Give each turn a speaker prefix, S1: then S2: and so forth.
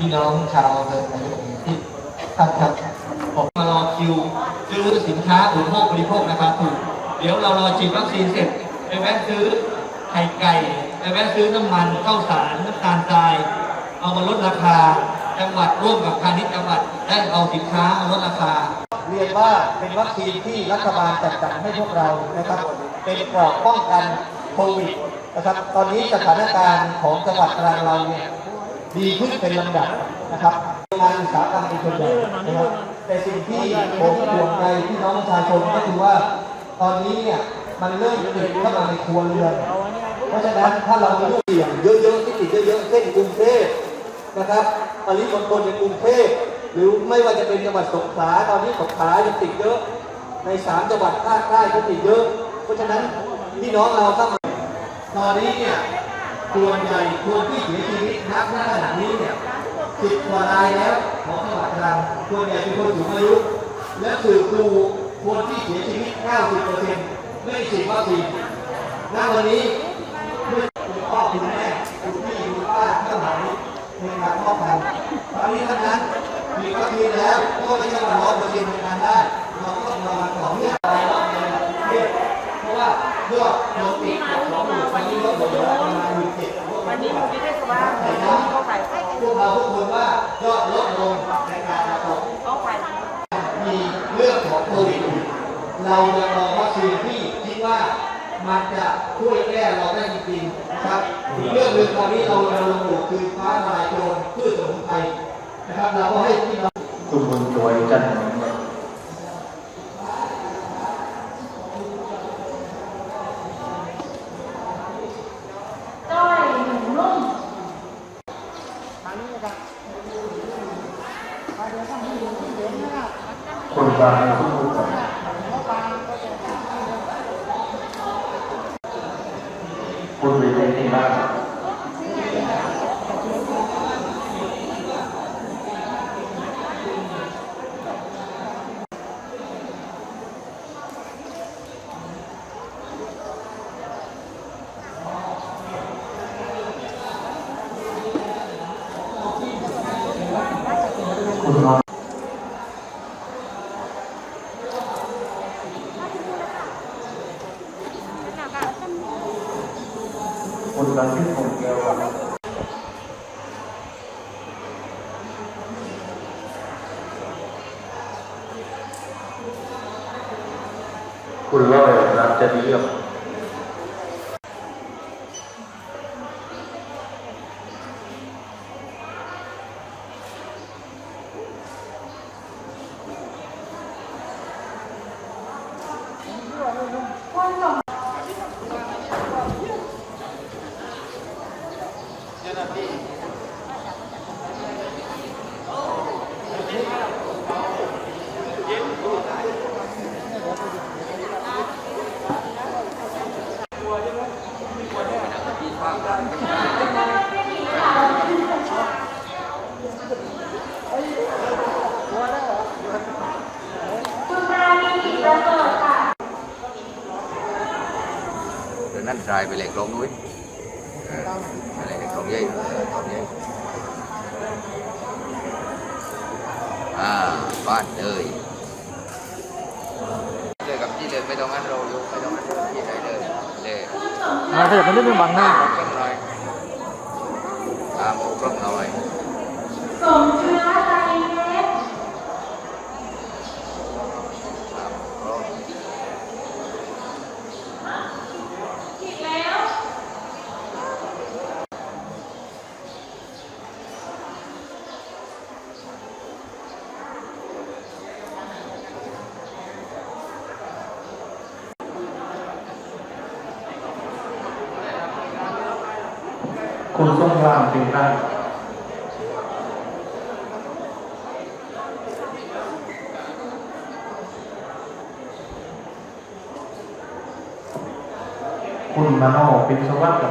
S1: พี่น้องชาวอำเภอพายุที่ท่านครับผมมารอคิวซื้อสินค้าอุปโภคบริโภคนะครับถูกเดี๋ยวเรารอฉีดวัคซีนเสร็จไปแวะซื้อไข่ไก่ไปแวะซื้อน้ำมันข้าวสารน้ำตาลทราย เอามาลดราคาจังหวัดร่วมกับพาณิชย์จังหวัดได้เอาสินค้ามาลดราคา
S2: เรียนว่าเป็นวัคซีนที่รัฐบาลจัดสรรให้พวกเรานะครับ เป็นเกราะป้องกันโควิดนะครับ ตอนนี้สถานการณ์ของจังหวัดตรังเราเนี่ย ดีขึ้นเป็นลำดับนะครับงานอุตสาหกรรมเป็นส่วนใหญ่นะครับแต่สิ่งที่ผมห่วงใจพี่น้องประชาชนก็คือว่า ตอนนี้เนี่ยมันเริ่มติดเข้ามาในครัวเรือนเพราะฉะนั้นถ้าเรามีลูกเสี่ยงเยอะๆที่ติดเยอะๆเช่นกรุงเทพนะครับปริมณฑลในกรุงเทพหรือไม่ว่าจะเป็นจังหวัดสงขลาตอนนี้สงขลายังติดเยอะ ในสามจังหวัดภาคใต้ก็ติดเยอะ เพราะฉะนั้นพี่น้องเราถ้ามาตอนนี้เนี่ย ส่วนใหญ่คนที่เสียชีวิตนับณขณะนี้เนี่ยสิบกว่ารายแล้วของจังหวัดตรังส่วนใหญ่เป็นคนสูงอายุ และสื่อครูคนที่เสียชีวิต 90%ไม่ฉีดวัคซีนณวันนี้เมื่อคุณพ่อคุณแม่คุณพี่คุณป้าทั้งหลายในการป้องกันตอนนี้ทั้งนั้นมีวัคซีนแล้วก็ไม่ใช่มาร้อยเปอร์เซ็นต์ในการได้เราก็ต้องระวังต่อเนื่องไปรอบในประเทศเพราะว่ายอด วันนี้ลดลงเระมาณหมื่นเจ็ด
S3: วันนี้คุณที่ได้สบาย
S2: แต่
S3: เขาขายเขา
S2: พวกเราทุกคนว่ายอดลดลงในการระบาด
S3: ขาย
S2: มีเรื่องของโควิดเรายังรอวัคซีนที่คิดว่ามันจะช่วยแก้เราได้จริงๆนะครับเรื่องหนึ่งตอนนี้เราเราลงอยู่คือฟ้าทลายโจรพืชสมุนไพรนะครับเราก็ให้พี่น้อง
S4: คุณบุญช่วยจันทร์
S5: จ้อยหนุ่มนุ่ม
S4: คุณบางคุณบุญจันคุณวิเศษที่บ้านคุณนอ คุณบันทึกผมเกี่ยวกับ คุณร้อยรักจะดีกับ
S6: từ nát dài về lại con núi về lại con dây con dây à bạn ơi เลยกับที่เลยไม่ต้องอันโรยไม่ต้องอันที่ไหนเลยเลย
S3: มาเถอะมันไม่เป็นบังหน้า
S6: กล้องหน่อยตามกล้องหน่อย
S5: สมเชื้อใจเพชร
S6: ตามกล้อง
S5: อีกแล้ว
S4: คุณส้มรามเป็นได้คุณมโนเป็นสวัสดิ์